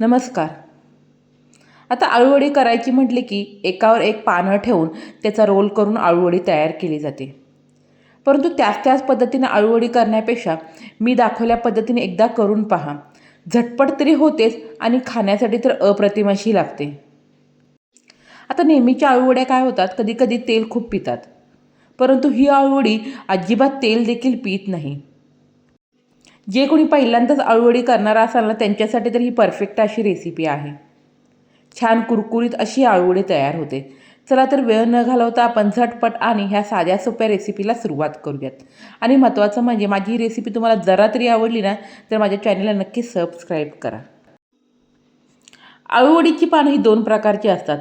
नमस्कार. आता आळूवडी करायची म्हटली की एकावर एक पानं ठेवून त्याचा रोल करून आळूवडी तयार केली जाते. परंतु त्याच त्याच पद्धतीने आळूवडी करण्यापेक्षा मी दाखवल्या पद्धतीने एकदा करून पहा. झटपट तरी होतेच आणि खाण्यासाठी तर अप्रतिमाशी लागते. आता नेहमीच्या आळूवड्या काय होतात? कधी कधी तेल खूप पितात. परंतु ही आळूवडी अजिबात तेल देखील पित नाही. जे कोणी पहिल्यांदाच आळूवडी करणार असाल ना त्यांच्यासाठी तर ही परफेक्ट अशी रेसिपी आहे. छान कुरकुरीत अशी आळूवडी तयार होते. चला तर वेळ न घालवता आपण झटपट आणि ह्या साध्या सोप्या रेसिपीला सुरुवात करूयात. आणि महत्त्वाचं म्हणजे माझी ही रेसिपी तुम्हाला जरा तरी आवडली ना तर माझ्या चॅनलला नक्की सबस्क्राईब करा. आळूवडीची पानं ही दोन प्रकारची असतात.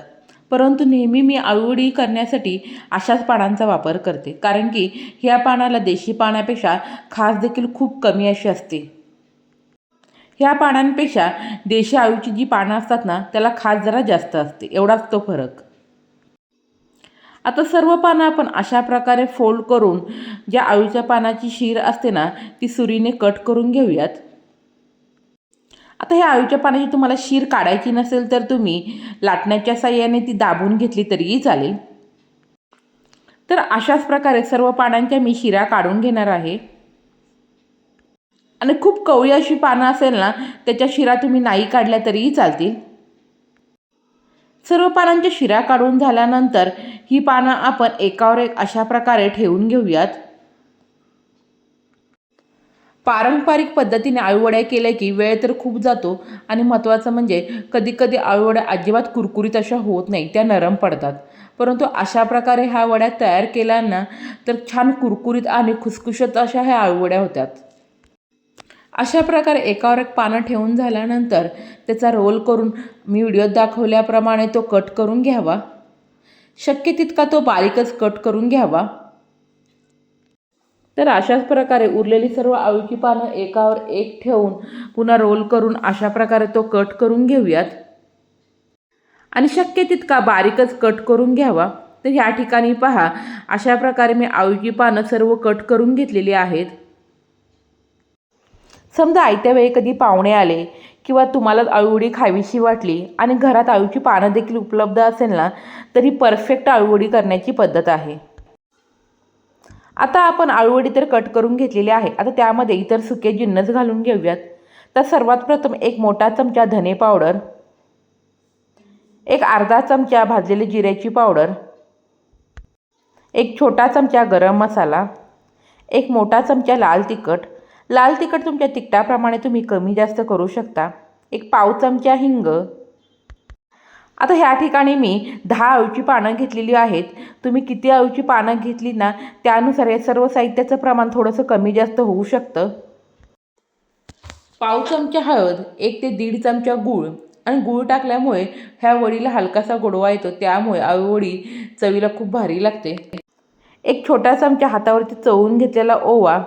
परंतु नेहमी मी आळूवडी करण्यासाठी अशाच पानांचा वापर करते. कारण की ह्या पानाला देशी पानापेक्षा खास देखील खूप कमी अशी असते. ह्या पानांपेक्षा देशी आळूची जी पानं असतात ना त्याला खास जरा जास्त असते. एवढाच तो फरक. आता सर्व पानं आपण अशा प्रकारे फोल्ड करून ज्या आळूच्या पानाची शीर असते ना ती सुरीने कट करून घेऊयात. आता ह्या आळूच्या पानाची तुम्हाला शीर काढायची नसेल तर तुम्ही लाटण्याच्या साह्याने ती दाबून घेतली तरीही चालेल. तर अशाच प्रकारे सर्व पानांच्या मी शिरा काढून घेणार आहे. आणि खूप कवळी अशी पानं असेल ना त्याच्या शिरा तुम्ही नाही काढल्या तरीही चालतील. सर्व पानांच्या शिरा काढून झाल्यानंतर ही पानं आपण एकावर एक अशा प्रकारे ठेवून घेऊयात. पारंपरिक पद्धतीने आळूवड्या केल्या की वेळ तर खूप जातो. आणि महत्त्वाचं म्हणजे कधी कधी आळूवड्या अजिबात कुरकुरीत अशा होत नाही त्या नरम पडतात. परंतु अशा प्रकारे ह्या वड्या तयार केल्या ना तर छान कुरकुरीत आणि खुसखुशीत अशा ह्या आळूवड्या होत्यात अशा प्रकारे एकावर एक पानं ठेवून झाल्यानंतर त्याचा रोल करून मी व्हिडिओत दाखवल्याप्रमाणे तो कट करून घ्यावा. शक्य तितका तो बारीकच कट करून घ्यावा. तर अशाच प्रकारे उरलेली सर्व आळूची पानं एकावर एक ठेवून पुन्हा रोल करून अशा प्रकारे तो कट करून घेऊयात. आणि शक्य तितका बारीकच कट करून घ्यावा. तर ह्या ठिकाणी पहा अशा प्रकारे मी आळूची पानं सर्व कट करून घेतलेली आहेत. समजा आयत्या वेळी कधी पाहुणे आले किंवा तुम्हाला आळूवडी खावीशी वाटली आणि घरात आळूची पानं देखील उपलब्ध असेल ना तर ही परफेक्ट आळूवडी करण्याची पद्धत आहे. आता आपण आळूवडी तर कट करून घेतलेली आहे. आता त्यामध्ये इतर सुके जिन्नस घालून घेऊयात. तर सर्वात प्रथम एक मोठा चमचा धने पावडर एक अर्धा चमचा भाजलेली जिऱ्याची पावडर एक छोटा चमचा गरम मसाला एक मोठा चमचा लाल तिखट. लाल तिखट तुमच्या तिखटाप्रमाणे तुम्ही कमी जास्त करू शकता. एक पाव चमचा हिंग आता ह्या ठिकाणी मी दहा अळूची पानं घेतलेली आहेत. तुम्ही किती अळूची पानं घेतली ना त्यानुसार या सर्व साहित्याचं प्रमाण थोडंसं कमी जास्त होऊ शकतं. पाव चमचा हळद एक ते दीड चमचा गूळ आणि गूळ टाकल्यामुळे ह्या वडीला हलकासा गोडवा येतो त्यामुळे अळूवडी चवीला खूप भारी लागते. एक छोटा चमचा हातावरती चवून घेतलेला ओवा.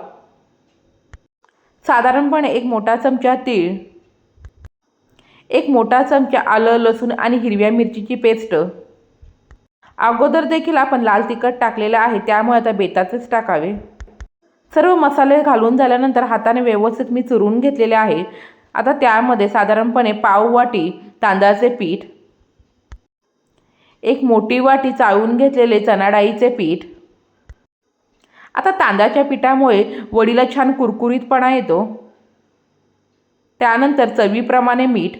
साधारणपणे एक मोठा चमचा तीळ. एक मोठा चमचा आलं लसूण आणि हिरव्या मिरचीची पेस्ट. अगोदर देखील आपण लाल तिखट टाकलेलं आहे त्यामुळे आता बेताचेच टाकावे. सर्व मसाले घालून झाल्यानंतर हाताने व्यवस्थित मी चुरून घेतलेले आहे. आता त्यामध्ये साधारणपणे पाव वाटी तांदळाचे पीठ एक मोठी वाटी चाळून घेतलेले चणाडाईचे पीठ. आता तांदळाच्या पिठामुळे वडीला छान कुरकुरीतपणा येतो. त्यानंतर चवीप्रमाणे मीठ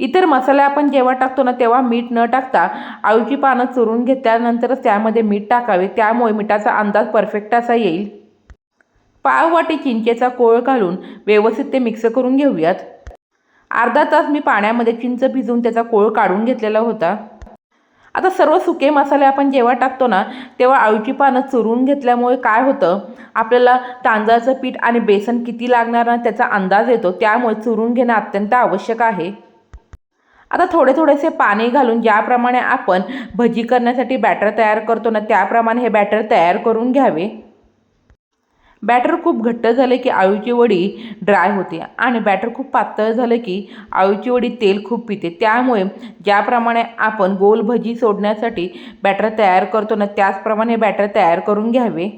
इतर मसाले आपण जेव्हा टाकतो ना तेव्हा मीठ न टाकता आळूची पानं चुरून घेतल्यानंतरच त्यामध्ये मीठ टाकावे. त्यामुळे मिठाचा अंदाज परफेक्ट असा येईल. पाव वाटी चिंचेचा कोळ घालून व्यवस्थित ते मिक्स करून घेऊयात. अर्धा तास मी पाण्यामध्ये चिंच भिजवून त्याचा कोळ काढून घेतलेला होता. आता सर्व सुके मसाले आपण जेव्हा टाकतो ना तेव्हा आळूची पानं चुरून घेतल्यामुळे काय होतं? आपल्याला तांदळाचं पीठ आणि बेसन किती लागणार ना त्याचा अंदाज येतो. त्यामुळे चुरून घेणं अत्यंत आवश्यक आहे. आता थोडे थोडेसे पाणी घालून ज्याप्रमाणे आपण भजी करण्यासाठी बॅटर तयार करतो ना त्याप्रमाणे हे बॅटर तयार करून घ्यावे. बॅटर खूप घट्ट झाले की आळूची वडी ड्राय होते आणि बॅटर खूप पातळ झालं की आळूची वडी तेल खूप पिते. त्यामुळे ज्याप्रमाणे आपण गोल भजी सोडण्यासाठी बॅटर तयार करतो ना त्याचप्रमाणे बॅटर तयार करून घ्यावे.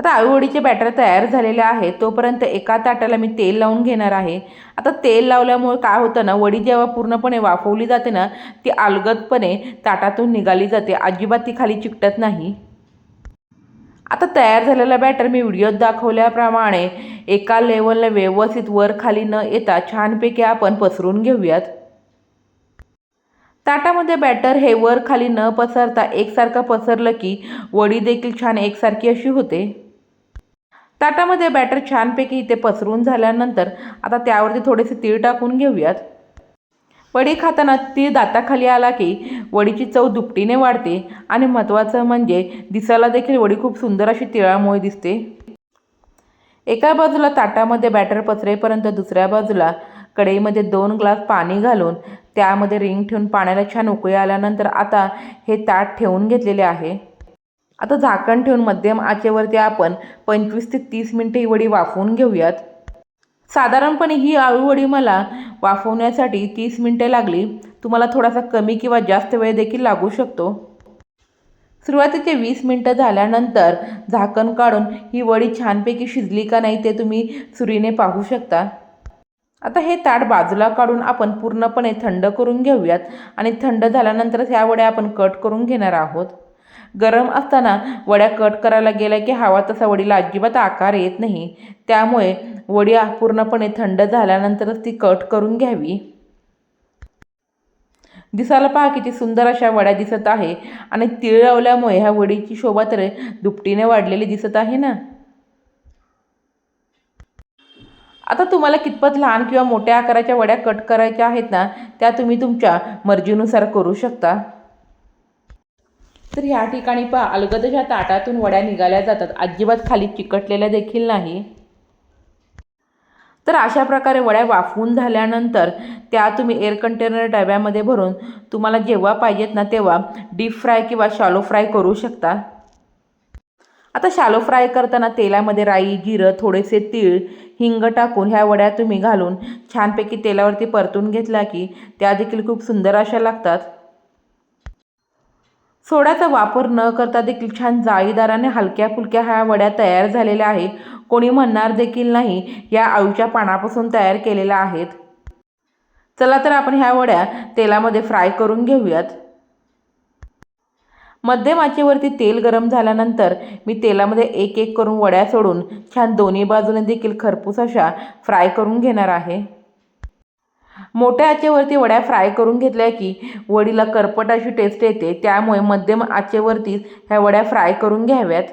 आता आळूवडीचे बॅटर तयार झालेले आहे तोपर्यंत एका ताटाला मी तेल लावून घेणार आहे. आता तेल लावल्यामुळे काय होतं ना वडी जेव्हा पूर्णपणे वाफवली जाते ना ती अलगदपणे ताटातून निघाली जाते अजिबात ती खाली चिकटत नाही. आता तयार झालेला बॅटर मी व्हिडिओत दाखवल्याप्रमाणे एका लेवलला व्यवस्थित वर खाली न येता छानपैकी आपण पसरून घेऊयात. ताटामध्ये बॅटर हे वर खाली न पसरता एकसारखं पसरलं की वडी देखील छान एकसारखी अशी होते. ताटामध्ये बॅटर छानपैकी इथे पसरून झाल्यानंतर आता त्यावरती थोडेसे तीळ टाकून घेऊयात. वडी खाताना तीळ दाताखाली आला की वडीची चव दुपटीने वाढते आणि महत्त्वाचं म्हणजे दिसायला देखील वडी खूप सुंदर अशी तिळामुळे दिसते. एका बाजूला ताटामध्ये बॅटर पसरेपर्यंत दुसऱ्या बाजूला कढईमध्ये दोन ग्लास पाणी घालून त्यामध्ये रिंग ठेवून पाण्याला छान उकळी आल्यानंतर आता हे ताट ठेवून घेतलेले आहे. आता झाकण ठेवून मध्यम आचेवरती आपण पंचवीस ते तीस मिनटे ही वडी वाफवून घेऊयात. साधारणपणे ही आळूवडी मला वाफवण्यासाठी तीस मिनटे लागली. तुम्हाला थोडासा कमी किंवा जास्त वेळ देखील लागू शकतो. सुरुवातीचे वीस मिनटं झाल्यानंतर झाकण काढून ही वडी छानपैकी शिजली का नाही ते तुम्ही सुरीने पाहू शकता. आता हे ताट बाजूला काढून आपण पूर्णपणे थंड करून घेऊयात आणि थंड झाल्यानंतरच ह्या वड्या आपण कट करून घेणार आहोत. गरम असताना वड्या कट करायला गेल्या की हवा तसा वडीला अजिबात आकार येत नाही. त्यामुळे वडी पूर्णपणे थंड झाल्यानंतरच ती कट करून घ्यावी. दिसायला पहा किती सुंदर अशा वड्या दिसत आहे आणि तिळ लावल्यामुळे ह्या वडीची शोभा तर दुपटीने वाढलेली दिसत आहे ना? आता तुम्हाला कितपत लहान किंवा मोठ्या आकाराच्या वड्या कट करायच्या आहेत ना त्या तुम्ही तुमच्या मर्जीनुसार करू शकता. तर ह्या ठिकाणी पहा अलगदच्या ताटातून वड्या निघाल्या जातात. अजिबात खाली चिकटलेल्या देखील नाही. तर अशा प्रकारे वड्या वाफवून झाल्यानंतर त्या तुम्ही एअर कंटेनर डब्यामध्ये भरून तुम्हाला जेव्हा पाहिजेत ना तेव्हा डीप फ्राय किंवा शालो फ्राय करू शकता. आता शालो फ्राय करताना तेलामध्ये राई जिरं थोडेसे तीळ हिंग टाकून ह्या वड्या तुम्ही घालून छानपैकी तेलावरती परतून घेतला की त्या देखील खूप सुंदर अशा लागतात. सोड्याचा वापर न करता देखील छान जाळीदाराने हलक्या फुलक्या ह्या वड्या तयार झालेल्या आहेत. कोणी म्हणणार देखील नाही या आळूच्या पानापासून तयार केलेल्या आहेत. चला तर आपण ह्या वड्या तेलामध्ये फ्राय करून घेऊयात. मध्यम आचेवरती तेल गरम झाल्यानंतर मी तेलामध्ये एक एक करून वड्या सोडून छान दोन्ही बाजूने देखील खरपूस अशा फ्राय करून घेणार आहे. मोठ्या आचेवरती वड्या फ्राय करून घेतल्या की वडीला करपट अशी टेस्ट येते. त्यामुळे मध्यम आचेवरतीच ह्या वड्या फ्राय करून घ्याव्यात.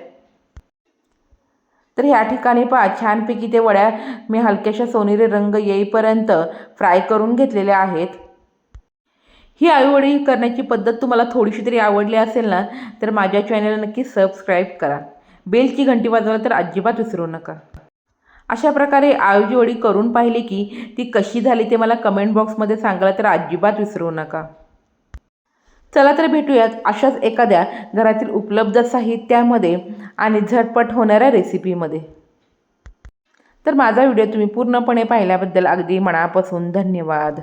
तर ह्या ठिकाणी पहा छानपैकी ते वड्या मी हलक्याशा सोनेरी रंग येईपर्यंत फ्राय करून घेतलेल्या आहेत. ही आईवडी करण्याची पद्धत तुम्हाला थोडीशी तरी आवडली असेल ना तर माझ्या चॅनलला नक्की सबस्क्राईब करा. बेलची घंटी वाजवायला तर अजिबात विसरू नका. अशा प्रकारे आळूची करून पाहिली की ती कशी झाली ते मला कमेंट बॉक्समध्ये सांगायला तर अजिबात विसरू नका. चला तर भेटूयात अशाच एखाद्या घरातील उपलब्ध साहित्यामध्ये आणि झटपट होणाऱ्या रेसिपीमध्ये तर माझा व्हिडिओ तुम्ही पूर्णपणे पाहिल्याबद्दल अगदी मनापासून धन्यवाद.